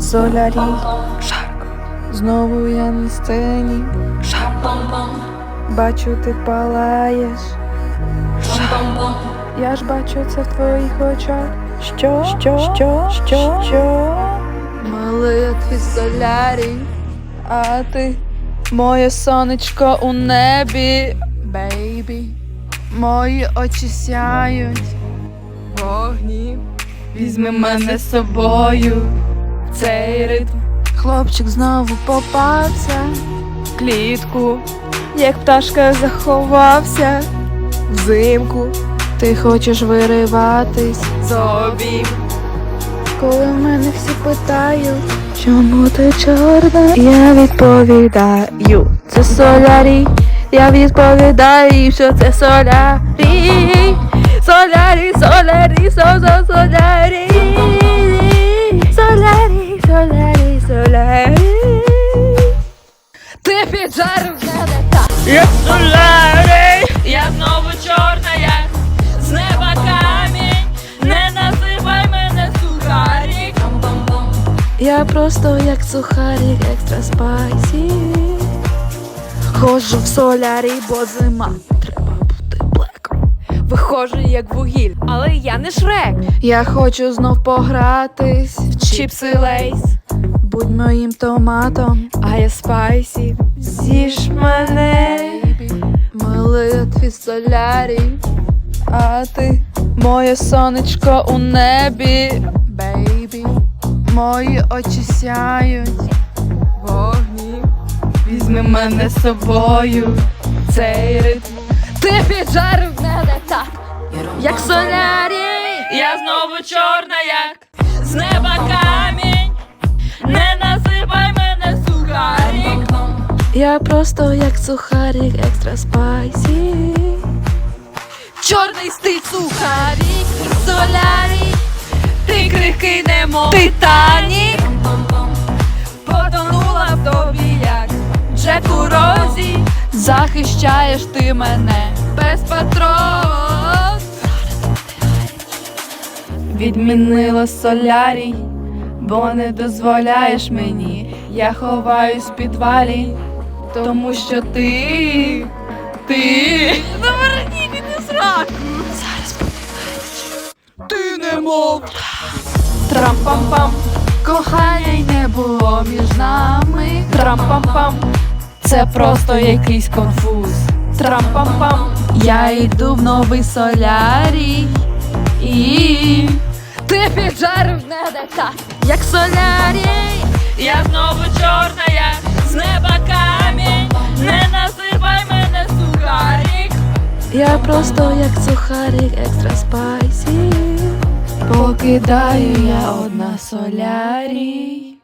Солярій, жарко. Знову я на сцені. Жарко. Бачу, ти палаєш. Жарко. Я ж бачу це в твоїх очах. Що? Що? Що? Що? Що? Малий твій солярій, а ти моє сонечко у небі, бейбі. Мої очі сяють вогні. Візьми мене з собою цей ритм. Хлопчик знову попався в клітку, як пташка заховався взимку. Ти хочеш вириватись з обійм. Коли мене всі питають, чому ти чорна, я відповідаю, це солярій. Я відповідаю, що це солярій. Солярій, солярій, со, со, солярій. Ти піджарив мене так. Як солярій, я знову чорна, як з неба камінь. Не називай мене сухарік. Я просто як сухарик екстра спайсі. Ходжу в солярі, бо зима. Треба бути блеком. Виходжу як вугіль, але я не шрек. Я хочу знов погратись в Чіпси лейс, Будь моїм томатом. а я спайсі. З'їж мене, милий твій солярій, а ти моє сонечко у небі, бейбі. Мої очі сяють вогні. Візьми мене з собою, цей ритм. Ти піджарив мене так, як солярій. Я знову чорна, як з неба Я просто як сухарик екстра спайсі. Чорний стиль сухарік, солярій, ти крихкий немо титанік. Потонула в тобі, як Джек у розі. Захищаєш ти мене без патрон. Відмінила солярій, бо не дозволяєш мені. Я ховаюсь в підвалі, тому що ти. Ти. Заверніть від сраку. Зараз Ти не мов. Трам-пам-пам. Кохання й не було між нами. Трам-пам-пам. Це просто якийсь конфуз. Трам-пам-пам. Я йду в новий солярій. І ти піджарив мене так, як солярій. Я знову чорна, як з неба просто як сухарик екстра спайсі. Покидаю я одна солярій.